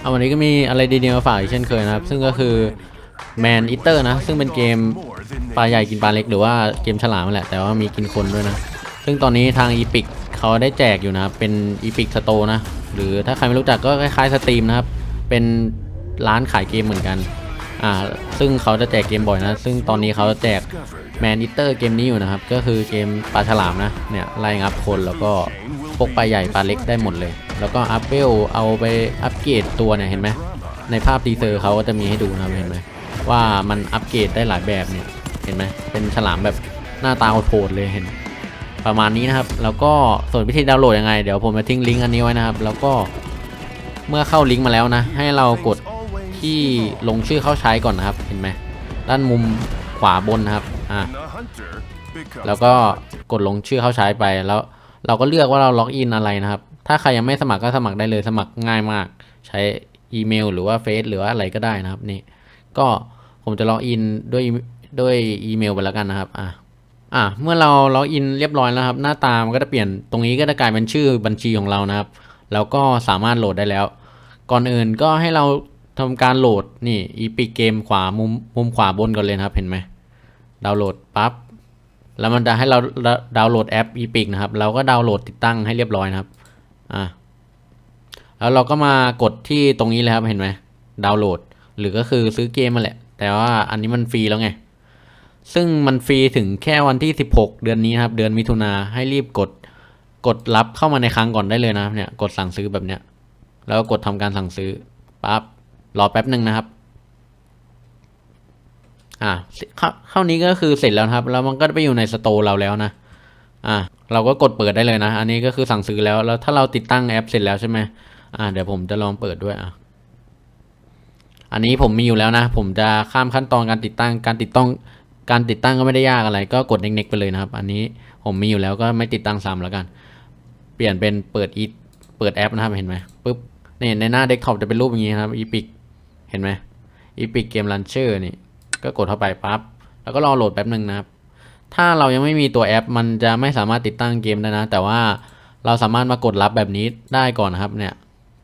เอาวันนี้ก็มีอะไรดีๆมาฝากอีกเช่นเคยนะครับ ซึ่งก็คือแมนอิเตอร์นะ ซึ่งเป็นเกมปลาใหญ่กินปลาเล็กหรือว่าเกมฉลามนั่นแหละ แต่ว่ามีกินคนด้วยนะ ซึ่งตอนนี้ทางอีพิกเขาได้แจกอยู่นะ เป็นอีพิกสโตนะ หรือถ้าใครไม่รู้จักก็คล้ายๆสตรีมนะครับ เป็นร้านขายเกมเหมือนกัน อ่า ซึ่งเขาจะแจกเกมบ่อยนะ ซึ่งตอนนี้เขาแจกแมนอิเตอร์เกมนี้อยู่นะครับ ก็คือเกมปลาฉลามนะ เนี่ยไล่งับคนแล้วก็พวกปลาใหญ่ปลาเล็กได้หมดเลย แล้วก็อัพเวลเอาไปอัปเกรดตัวเนี่ยเห็นไหมในภาพทีเซอร์เขาก็จะมีให้ดูนะครับเห็นไหมว่ามันอัปเกรดได้หลายแบบเนี่ยเห็นไหมเป็นฉลามแบบหน้าตาโหดเลยเห็น ประมาณนี้นะครับ แล้วก็ส่วนวิธีดาวน์โหลดยังไง เดี๋ยวผมจะทิ้งลิงก์อันนี้ไว้นะครับ แล้วก็เมื่อเข้าลิงก์มาแล้วนะ ให้เรากดที่ลงชื่อเข้าใช้ก่อนนะครับ เห็นไหมด้านมุมขวาบนนะครับอะแล้วก็กดลงชื่อเข้าใช้ไปแล้ว เราก็เลือกว่าเราล็อกอินอะไรนะครับ ถ้าใครยังไม่สมัครก็สมัครได้เลยสมัครง่ายมาก ใช้อีเมลหรือว่าเฟซหรือว่าอะไรก็ได้นะครับนี่ก็ผมจะล็อกอินด้วยด้วยอีเมลไปแล้วกันนะครับอะอะเมื่อเราล็อกอินเรียบร้อยแล้วครับ หน้าตามันก็จะเปลี่ยนตรงนี้ก็จะกลายเป็นชื่อบัญชีของเรานะครับ แล้วก็สามารถโหลดได้แล้ว ก่อนอื่นก็ให้เราทำการโหลดนี่อีพิกเกมขวามุมมุมขวาบนก่อนเลยครับเห็นไหมดาวน์โหลดปั๊บแล้วมันจะให้เราดาวน์โหลดแอป Epic นะครับ เราก็ดาวน์โหลดติดตั้งให้เรียบร้อยนะครับ อะแล้วเราก็มากดที่ตรงนี้เลยครับเห็นไหมดาวน์โหลด หรือก็คือซื้อเกมมาแหละ แต่ว่าอันนี้มันฟรีแล้วไง ซึ่งมันฟรีถึงแค่วันที่ 16 เดือนนี้ครับ เดือนมิถุนาให้รีบกดกดรับเข้ามาในครั้งก่อนได้เลยนะครับเนี่ยกดสั่งซื้อแบบเนี้ย แล้วก็กดทำการสั่งซื้อปั๊บรอแป๊บหนึ่งนะครับ อ่าเข้าเข้านี้ก็คือเสร็จแล้วครับ แล้วมันก็ไปอยู่ในสโตร์เราแล้วนะ อ่าเราก็กดเปิดได้เลยนะ อันนี้ก็คือสั่งซื้อแล้ว แล้วถ้าเราติดตั้งแอปเสร็จแล้วใช่ไหมอ่าเดี๋ยวผมจะลองเปิดด้วยอะอันนี้ผมมีอยู่แล้วนะ ผมจะข้ามขั้นตอนการติดตั้ง การติดตั้ง การติดตั้งก็ไม่ได้ยากอะไร ก็กดเน็กๆไปเลยนะครับ อันนี้ผมมีอยู่แล้วก็ไม่ติดตั้งซ้ำแล้วกัน เปลี่ยนเป็นเปิดอีเปิดแอปนะครับเห็นไหมปุ๊บนี่ในหน้าเดสก์ท็อปจะเป็นรูปอย่างนี้นะครับอีพิกเห็นไหมอีพิกเกมลันเชอร์นี่ก็กดเข้าไปปั๊บแล้วก็รอโหลดแป๊บหนึ่งนะครับ ถ้าเรายังไม่มีตัวแอป มันจะไม่สามารถติดตั้งเกมได้นะ แต่ว่าเราสามารถมากดรับแบบนี้ได้ก่อนนะครับเนี่ย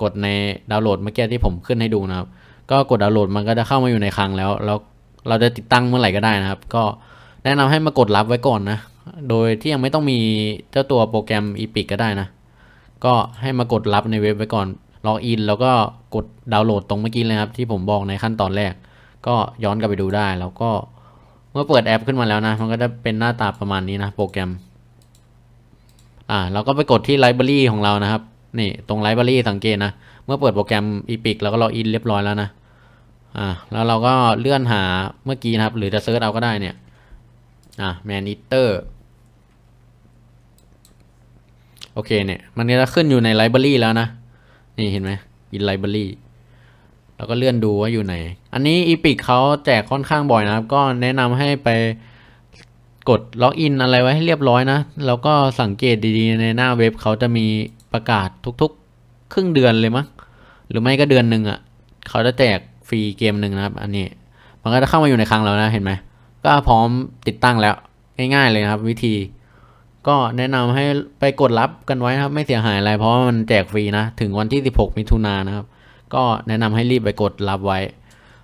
กดในดาวน์โหลดเมื่อกี้ที่ผมขึ้นให้ดูนะครับ ก็กดดาวน์โหลดมันก็จะเข้ามาอยู่ในคลังแล้วแล้วเราจะติดตั้งเมื่อไหร่ก็ได้นะครับ ก็แนะนำให้มากดรับไว้ก่อนนะ โดยที่ยังไม่ต้องมีเจ้าตัวโปรแกรม Epic ก็ได้นะ ก็ให้มากดรับในเว็บไว้ก่อนล็อกอินแล้วก็กดดาวน์โหลดตรงเมื่อกี้เลยครับที่ผมบอกในขั้นตอนแรก ก็ย้อนกลับไปดูได้แล้วก็ เมื่อเปิดแอปขึ้นมาแล้วนะ มันก็จะเป็นหน้าตาประมาณนี้นะ โปรแกรม อ่า เราก็ไปกดที่ไลบรารีของเรานะครับ นี่ ตรงไลบรารีสังเกตนะ เมื่อเปิดโปรแกรม Epic แล้วก็ล็อกอินเรียบร้อยแล้วนะ อ่า แล้วเราก็เลื่อนหาเมื่อกี้นะครับ หรือจะเซิร์ชเอาก็ได้เนี่ย อ่า Man Eater โอเคเนี่ย มันจะขึ้นอยู่ในไลบรารีแล้วนะ นี่เห็นไหม in library แล้วก็เลื่อนดูว่าอยู่ไหน อันนี้ Epic เขาแจกค่อนข้างบ่อยนะครับ ก็แนะนำให้ไปกดล็อกอินอะไรไว้ให้เรียบร้อยนะ แล้วก็สังเกตดีๆในหน้าเว็บเขาจะมีประกาศทุกๆ ครึ่งเดือนเลยมั้งหรือไม่ก็เดือนหนึ่งอะ่ะเขาจะแจกฟรีเกมหนึ่งนะครับ อันนี้มันก็จะเข้ามาอยู่ในคลังแล้วนะเห็นไหมก็พร้อมติดตั้งแล้วง่ายๆเลยครับ วิธี ก็แนะนำให้ไปกดรับกันไว้ครับ ไม่เสียหายอะไรเพราะมันแจกฟรีนะ ถึงวันที่ 16 มิถุนายนนะครับ ก็แนะนำให้รีบไปกดรับไว้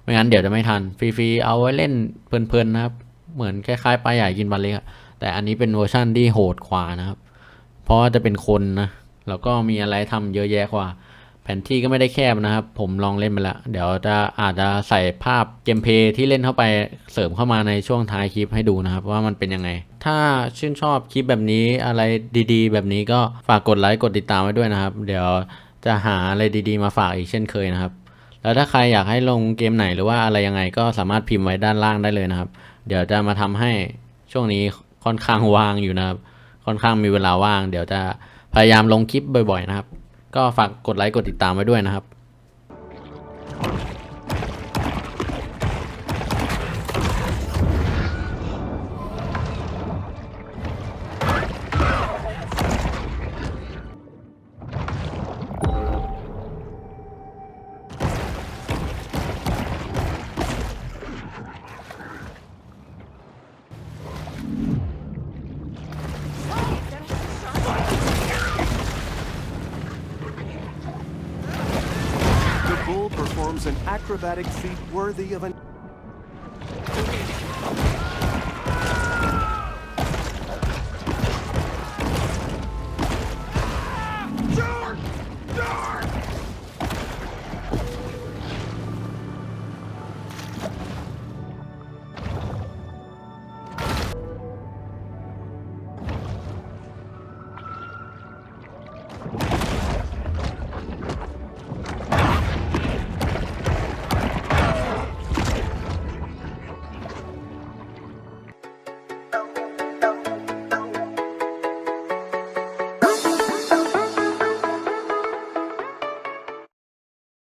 ไม่งั้นเดี๋ยวจะไม่ทัน ฟรีๆ เอาไว้เล่นเพลินๆนะครับ เหมือนคล้ายๆปลาใหญ่กินปลาเล็กแต่อันนี้เป็นเวอร์ชั่นที่โหดกว่านะครับ เพราะว่าจะเป็นคนนะ แล้วก็มีอะไรทำเยอะแยะกว่า แผนที่ก็ไม่ได้แคบนะครับ ผมลองเล่นไปแล้วเดี๋ยวจะอาจจะใส่ภาพเกมเพย์ที่เล่นเข้าไปเสริมเข้ามาในช่วงท้ายคลิปให้ดูนะครับ ว่ามันเป็นยังไง ถ้าชื่นชอบคลิปแบบนี้อะไรดี ๆ แบบนี้ก็ฝากกดไลค์กดติดตามไว้ด้วยนะครับ เดี๋ยว จะหาอะไรดีๆมาฝากอีกเช่นเคยนะครับ แล้วถ้าใครอยากให้ลงเกมไหนหรือว่าอะไรยังไงก็สามารถพิมพ์ไว้ด้านล่างได้เลยนะครับ เดี๋ยวจะมาทำให้ช่วงนี้ค่อนข้างว่างอยู่นะครับ ค่อนข้างมีเวลาว่าง เดี๋ยวจะพยายามลงคลิปบ่อยๆนะครับ ก็ฝากกดไลค์กดติดตามไว้ด้วยนะครับ an acrobatic feat worthy of an...